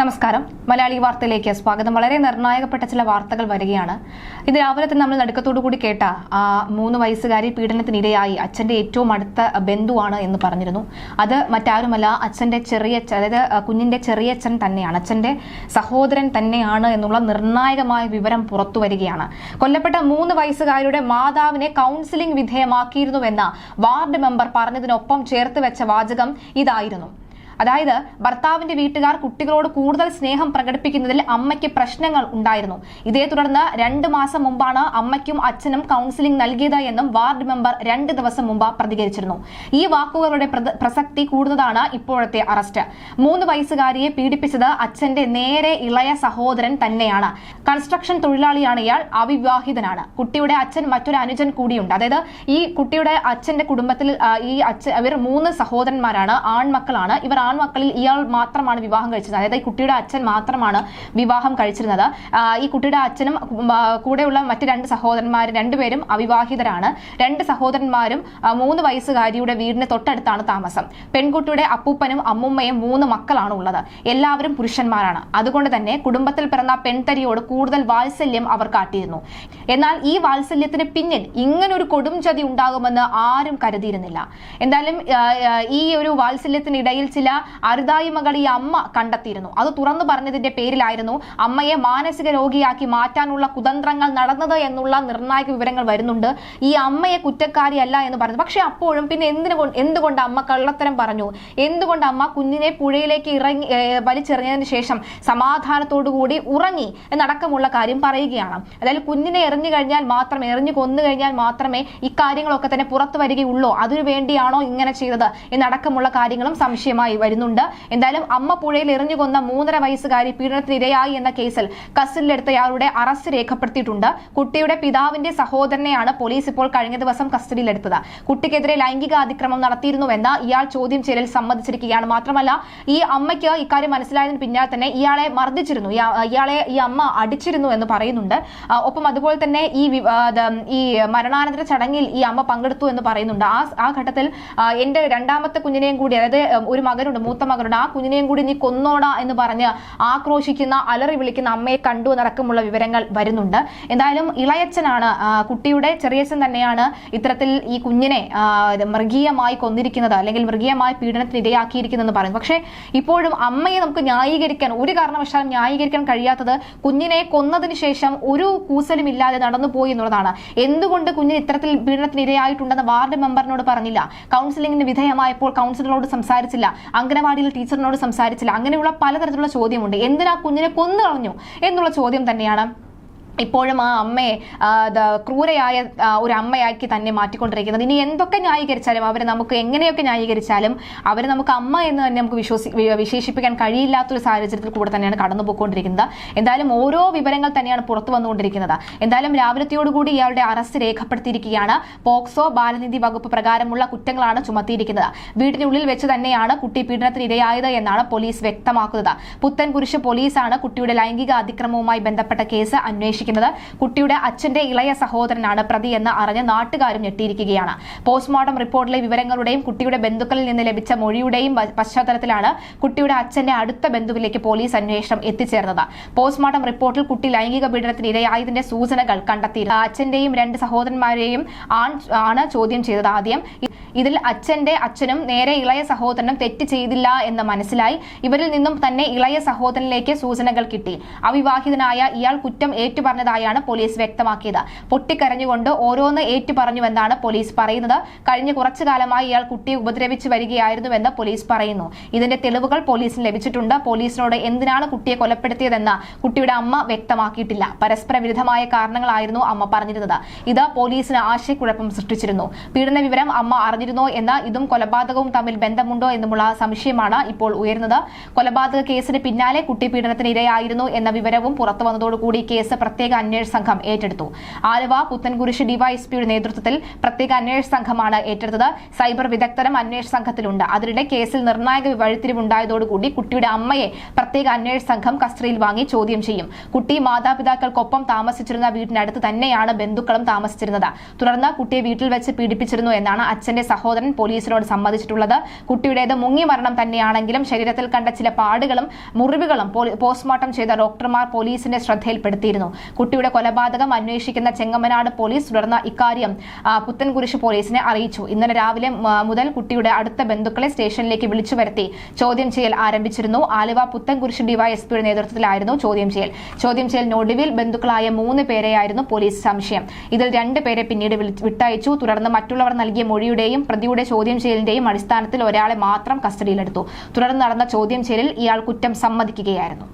നമസ്കാരം. മലയാളി വാർത്തയിലേക്ക് സ്വാഗതം. വളരെ നിർണായകപ്പെട്ട ചില വാർത്തകൾ വരികയാണ്. ഇത് രാവിലെ തന്നെ നമ്മൾ നടുക്കത്തോടു കൂടി കേട്ട ആ മൂന്ന് വയസ്സുകാരി പീഡനത്തിനിരയായി. അച്ഛന്റെ ഏറ്റവും അടുത്ത ബന്ധുവാണ് എന്ന് പറഞ്ഞിരുന്നു. അത് മറ്റാരുമല്ല അച്ഛന്റെ ചെറിയ അതായത് കുഞ്ഞിന്റെ ചെറിയച്ഛൻ തന്നെയാണ്. അച്ഛന്റെ സഹോദരൻ തന്നെയാണ് എന്നുള്ള നിർണായകമായ വിവരം പുറത്തു വരികയാണ്. കൊല്ലപ്പെട്ട മൂന്ന് വയസ്സുകാരിയുടെ മാതാവിനെ കൗൺസിലിംഗ് വിധേയമാക്കിയിരുന്നുവെന്ന വാർഡ് മെമ്പർ പറഞ്ഞതിനൊപ്പം ചേർത്ത് വെച്ച വാചകം ഇതായിരുന്നു. അതായത് ഭർത്താവിന്റെ വീട്ടുകാർ കുട്ടികളോട് കൂടുതൽ സ്നേഹം പ്രകടിപ്പിക്കുന്നതിൽ അമ്മയ്ക്ക് പ്രശ്നങ്ങൾ ഉണ്ടായിരുന്നു. ഇതേ തുടർന്ന് രണ്ട് മാസം മുമ്പാണ് അമ്മയ്ക്കും അച്ഛനും കൗൺസിലിംഗ് നൽകിയത് എന്നും വാർഡ് മെമ്പർ രണ്ട് ദിവസം മുമ്പ് പ്രതികരിച്ചിരുന്നു. ഈ വാക്കുകളുടെ പ്രസക്തി കൂടുന്നതാണ് ഇപ്പോഴത്തെ അറസ്റ്റ്. മൂന്ന് വയസ്സുകാരിയെ പീഡിപ്പിച്ചത് അച്ഛന്റെ നേരെ ഇളയ സഹോദരൻ തന്നെയാണ്. കൺസ്ട്രക്ഷൻ തൊഴിലാളിയാണ് ഇയാൾ അവിവാഹിതനാണ്. കുട്ടിയുടെ അച്ഛൻ മറ്റൊരു അനുജൻ കൂടിയുണ്ട്. അതായത് ഈ കുട്ടിയുടെ അച്ഛന്റെ കുടുംബത്തിൽ ഈ അച്ഛൻ ഇവർ മൂന്ന് സഹോദരന്മാരാണ് ആൺമക്കളാണ്. ഇവർ ആൺമക്കളിൽ ഇയാൾ മാത്രമാണ് വിവാഹം കഴിച്ചത്. അതായത് ഈ കുട്ടിയുടെ അച്ഛൻ മാത്രമാണ് വിവാഹം കഴിച്ചിരുന്നത്. ഈ കുട്ടിയുടെ അച്ഛനും കൂടെയുള്ള മറ്റ് രണ്ട് സഹോദരന്മാർ രണ്ടുപേരും അവിവാഹിതരാണ്. രണ്ട് സഹോദരന്മാരും മൂന്ന് വയസ്സുകാരിയുടെ വീടിന് തൊട്ടടുത്താണ് താമസം. പെൺകുട്ടിയുടെ അപ്പൂപ്പനും അമ്മൂമ്മയും മൂന്ന് മക്കളാണ് ഉള്ളത്. എല്ലാവരും പുരുഷന്മാരാണ്. അതുകൊണ്ട് തന്നെ കുടുംബത്തിൽ പിറന്ന പെൺതരിയോട് കൂടുതൽ വാത്സല്യം അവർ കാട്ടിയിരുന്നു. എന്നാൽ ഈ വാത്സല്യത്തിന് പിന്നിൽ ഇങ്ങനൊരു കൊടും ചതി ഉണ്ടാകുമെന്ന് ആരും കരുതിയിരുന്നില്ല. എന്തായാലും ഈ ഒരു വാത്സല്യത്തിനിടയിൽ ചില അരുതായ്മകൾ ഈ അമ്മ കണ്ടെത്തിയിരുന്നു. അത് തുറന്നു പറഞ്ഞതിന്റെ പേരിലായിരുന്നു അമ്മയെ മാനസിക രോഗിയാക്കി മാറ്റാനുള്ള കുതന്ത്രങ്ങൾ നടന്നത് എന്നുള്ള നിർണായക വിവരങ്ങൾ വരുന്നുണ്ട്. ഈ അമ്മയെ കുറ്റക്കാരിയല്ല എന്ന് പറഞ്ഞു. പക്ഷെ അപ്പോഴും പിന്നെ എന്തിനു എന്തുകൊണ്ട് അമ്മ കള്ളത്തരം പറഞ്ഞു? എന്തുകൊണ്ട് അമ്മ കുഞ്ഞിനെ പുഴയിലേക്ക് ഇറങ്ങി വലിച്ചെറിഞ്ഞതിന് ശേഷം സമാധാനത്തോടു കൂടി ഉറങ്ങി എന്നടക്കമുള്ള കാര്യം പറയുകയാണ്. അതായത് കുഞ്ഞിനെ എറിഞ്ഞു കഴിഞ്ഞാൽ മാത്രം എറിഞ്ഞു കൊന്നു കഴിഞ്ഞാൽ മാത്രമേ ഇക്കാര്യങ്ങളൊക്കെ തന്നെ പുറത്തു വരികയുള്ളൂ. അതിനു വേണ്ടിയാണോ ഇങ്ങനെ ചെയ്തത്? എന്നടക്കമുള്ള കാര്യങ്ങളും സംശയമായി വരുന്നുണ്ട്. എന്തായാലും അമ്മ പുഴയിൽ എറിഞ്ഞു കൊന്ന മൂന്നര വയസ്സുകാരി പീഡനത്തിനിരയായി എന്ന കേസിൽ കസ്റ്റഡിയിലെടുത്തയാളുടെ അറസ്റ്റ് രേഖപ്പെടുത്തിയിട്ടുണ്ട്. കുട്ടിയുടെ പിതാവിന്റെ സഹോദരനെയാണ് പോലീസ് ഇപ്പോൾ കഴിഞ്ഞ ദിവസം കസ്റ്റഡിയിലെടുത്തത്. കുട്ടിക്കെതിരെ ലൈംഗിക അതിക്രമം നടത്തിയിരുന്നുവെന്ന് ഇയാൾ ചോദ്യം ചെയ്യലിൽ സമ്മതിച്ചിരിക്കുകയാണ്. മാത്രമല്ല ഈ അമ്മയ്ക്ക് ഇക്കാര്യം മനസ്സിലായതിന് പിന്നാലെ തന്നെ ഇയാളെ മർദ്ദിച്ചിരുന്നു. ഇയാളെ ഈ അമ്മ അടിച്ചിരുന്നു എന്ന് പറയുന്നുണ്ട്. ഒപ്പം അതുപോലെ തന്നെ ഈ ഈ മരണാനന്തര ചടങ്ങിൽ ഈ അമ്മ പങ്കെടുത്തു എന്ന് പറയുന്നുണ്ട്. ആ ആ ഘട്ടത്തിൽ എന്റെ രണ്ടാമത്തെ കുഞ്ഞിനെയും കൂടി അതായത് ഒരു ഒരു മകനുണ്ട് മൂത്ത മകനുണ്ട് ആ കുഞ്ഞിനെയും കൂടി നീ കൊന്നോടാ എന്ന് പറഞ്ഞ് ആക്രോശിക്കുന്ന അലറി വിളിക്കുന്ന അമ്മയെ കണ്ടു എന്നടക്കമുള്ള വിവരങ്ങൾ വരുന്നുണ്ട്. എന്തായാലും ഇളയച്ചനാണ് കുട്ടിയുടെ ചെറിയച്ഛൻ തന്നെയാണ് ഇത്തരത്തിൽ ഈ കുഞ്ഞിനെ മൃഗീയമായി കൊന്നിരിക്കുന്നത് അല്ലെങ്കിൽ മൃഗീയമായ പീഡനത്തിന് ഇരയാക്കിയിരിക്കുന്നതെന്ന് പറയുന്നു. പക്ഷേ ഇപ്പോഴും അമ്മയെ നമുക്ക് ന്യായീകരിക്കാൻ ഒരു കാരണവശാലും ന്യായീകരിക്കാൻ കഴിയാത്തത് കുഞ്ഞിനെ കൊന്നതിന് ശേഷം ഒരു കൂസലും ഇല്ലാതെ നടന്നുപോയി എന്നുള്ളതാണ്. എന്തുകൊണ്ട് കുഞ്ഞിന് ഇത്തരത്തിൽ പീഡനത്തിന് ഇരയായിട്ടുണ്ടെന്ന് വാർഡ് മെമ്പറിനോട് പറഞ്ഞില്ല? കൗൺസിലിംഗിന് വിധേയമായപ്പോൾ കൗൺസിലറോട് സംസാരിച്ചില്ല. അംഗനവാടിയിൽ ടീച്ചറിനോട് സംസാരിച്ചില്ല. അങ്ങനെയുള്ള പലതരത്തിലുള്ള ചോദ്യമുണ്ട്. എന്തിനാ കുഞ്ഞിനെ കൊന്നു കളഞ്ഞു എന്നുള്ള ചോദ്യം തന്നെയാണ് ഇപ്പോഴും ആ അമ്മയെ ക്രൂരയായ ഒരു അമ്മയാക്കി തന്നെ മാറ്റിക്കൊണ്ടിരിക്കുന്നത്. ഇനി എന്തൊക്കെ ന്യായീകരിച്ചാലും അവരെ നമുക്ക് എങ്ങനെയൊക്കെ ന്യായീകരിച്ചാലും അവരെ നമുക്ക് അമ്മ എന്ന് തന്നെ നമുക്ക് വിശ്വസി വിശേഷിപ്പിക്കാൻ കഴിയില്ലാത്തൊരു സാഹചര്യത്തിൽ കൂടെ തന്നെയാണ് കടന്നു പോയിക്കൊണ്ടിരിക്കുന്നത് എന്തായാലും ഓരോ വിവരങ്ങൾ തന്നെയാണ് പുറത്തു വന്നുകൊണ്ടിരിക്കുന്നത്. എന്തായാലും രാവിലത്തെയോടുകൂടി ഇയാളുടെ അറസ്റ്റ് രേഖപ്പെടുത്തിയിരിക്കുകയാണ്. പോക്സോ ബാലനീതി വകുപ്പ് പ്രകാരമുള്ള കുറ്റങ്ങളാണ് ചുമത്തിയിരിക്കുന്നത്. വീടിനുള്ളിൽ വെച്ച് തന്നെയാണ് കുട്ടി പീഡനത്തിന് ഇരയായത് എന്നാണ് പോലീസ് വ്യക്തമാക്കുന്നത്. പുത്തൻകുരിശ് പോലീസാണ് കുട്ടിയുടെ ലൈംഗിക അതിക്രമവുമായി ബന്ധപ്പെട്ട കേസ് അന്വേഷിക്കുന്നത്. കുട്ടിയുടെ അച്ഛന്റെ ഇളയ സഹോദരനാണ് പ്രതി എന്ന് അറിഞ്ഞ് നാട്ടുകാരും ഞെട്ടിയിരിക്കുകയാണ്. പോസ്റ്റ്മോർട്ടം റിപ്പോർട്ടിലെ വിവരങ്ങളുടെയും കുട്ടിയുടെ ബന്ധുക്കളിൽ നിന്ന് ലഭിച്ച മൊഴിയുടെയും പശ്ചാത്തലത്തിലാണ് കുട്ടിയുടെ അച്ഛന്റെ അടുത്ത ബന്ധുവിലേക്ക് പോലീസ് അന്വേഷണം എത്തിച്ചേർന്നത്. പോസ്റ്റ്മോർട്ടം റിപ്പോർട്ടിൽ കുട്ടി ലൈംഗിക പീഡനത്തിന് ഇരയായതിന്റെ സൂചനകൾ കണ്ടെത്തിയിരുന്നു. അച്ഛന്റെയും രണ്ട് സഹോദരന്മാരെയും ആണ് ചോദ്യം ചെയ്തത് ആദ്യം. ഇതിൽ അച്ഛന്റെ അച്ഛനും നേരെ ഇളയ സഹോദരനും തെറ്റ് ചെയ്തില്ല എന്ന് മനസ്സിലായി. ഇവരിൽ നിന്നും തന്നെ ഇളയ സഹോദരനിലേക്ക് സൂചനകൾ കിട്ടി. അവിവാഹിതനായ ഇയാൾ കുറ്റം ഏറ്റുപറഞ്ഞതായാണ് പോലീസ് വ്യക്തമാക്കിയത്. പൊട്ടിക്കരഞ്ഞുകൊണ്ട് ഓരോന്ന് ഏറ്റുപറഞ്ഞുവെന്നാണ് പോലീസ് പറയുന്നത്. കഴിഞ്ഞ കുറച്ചു കാലമായി ഇയാൾ കുട്ടിയെ ഉപദ്രവിച്ചു വരികയായിരുന്നുവെന്ന് പോലീസ് പറയുന്നു. ഇതിന്റെ തെളിവുകൾ പോലീസിന് ലഭിച്ചിട്ടുണ്ട്. പോലീസിനോട് എന്തിനാണ് കുട്ടിയെ കൊലപ്പെടുത്തിയതെന്ന് കുട്ടിയുടെ അമ്മ വ്യക്തമാക്കിയിട്ടില്ല. പരസ്പര വിരുദ്ധമായ കാരണങ്ങളായിരുന്നു അമ്മ പറഞ്ഞിരുന്നത്. ഇത് പോലീസിന് ആശയക്കുഴപ്പം സൃഷ്ടിച്ചിരുന്നു. പീഡന വിവരം അമ്മ അറിഞ്ഞിരുന്നോ എന്ന ഇതും കൊലപാതകവും തമ്മിൽ ബന്ധമുണ്ടോ എന്നുമുള്ള സംശയമാണ് ഇപ്പോൾ ഉയർന്നത് കൊലപാതക കേസിന് പിന്നാലെ കുട്ടി പീഡനത്തിന് ഇരയായിരുന്നു എന്ന വിവരവും പുറത്തു വന്നതോടുകൂടി കേസ് പ്രത്യേക അന്വേഷണ സംഘം ഏറ്റെടുത്തു. ആലുവ പുത്തൻകുരിശ് ഡിവൈഎസ്പിയുടെ നേതൃത്വത്തിൽ പ്രത്യേക അന്വേഷണ സംഘമാണ് ഏറ്റെടുത്തത്. സൈബർ വിദഗ്ധരും അന്വേഷണ സംഘത്തിലുണ്ട്. അതിനിടെ കേസിൽ നിർണായക വഴിത്തിരിവുണ്ടായതോടുകൂടി കുട്ടിയുടെ അമ്മയെ പ്രത്യേക അന്വേഷണ സംഘം കസ്റ്റഡിയിൽ വാങ്ങി ചോദ്യം ചെയ്യും. കുട്ടി മാതാപിതാക്കൾക്കൊപ്പം താമസിച്ചിരുന്ന വീടിനടുത്ത് തന്നെയാണ് ബന്ധുക്കളും താമസിച്ചിരുന്നത്. തുടർന്ന് കുട്ടിയെ വീട്ടിൽ വെച്ച് പീഡിപ്പിച്ചിരുന്നു എന്നാണ് അച്ഛന്റെ സഹോദരൻ പോലീസിനോട് സമ്മതിച്ചിട്ടുള്ളത്. കുട്ടിയുടേത് മുങ്ങി മരണം തന്നെയാണെങ്കിലും ശരീരത്തിൽ കണ്ട ചില പാടുകളും മുറിവുകളും പോസ്റ്റ്മോർട്ടം ചെയ്ത ഡോക്ടർമാർ പോലീസിന്റെ ശ്രദ്ധയിൽപ്പെടുത്തിയിരുന്നു. കുട്ടിയുടെ കൊലപാതകം അന്വേഷിക്കുന്ന ചെങ്ങമനാട് പോലീസ് തുടർന്ന് ഇക്കാര്യം പുത്തൻകുരിശ് പോലീസിനെ അറിയിച്ചു. ഇന്നലെ രാവിലെ മുതൽ കുട്ടിയുടെ അടുത്ത ബന്ധുക്കളെ സ്റ്റേഷനിലേക്ക് വിളിച്ചു വരുത്തി. ചോദ്യം ചെയ്യൽ ആരംഭിച്ചിരുന്നു. ആലുവ പുത്തൻകുരിശ് ഡിവൈഎസ്പിയുടെ നേതൃത്വത്തിലായിരുന്നു ചോദ്യം ചെയ്യൽ. ചോദ്യം ചെയ്യൽ ചെയ്യലിനൊടുവിൽ ബന്ധുക്കളായ മൂന്ന് പേരെയായിരുന്നു പോലീസ് സംശയം. ഇതിൽ രണ്ട് പേരെ പിന്നീട് വിട്ടയച്ചു. തുടർന്ന് മറ്റുള്ളവർ നൽകിയ മൊഴിയുടെയും പ്രതിയുടെ ചോദ്യം ചെയ്യലിന്റെയും അടിസ്ഥാനത്തിൽ ഒരാളെ മാത്രം കസ്റ്റഡിയിലെടുത്തു. തുടർന്ന് നടന്ന ചോദ്യം ചെയ്യലിൽ ഇയാൾ കുറ്റം സമ്മതിക്കുകയായിരുന്നു.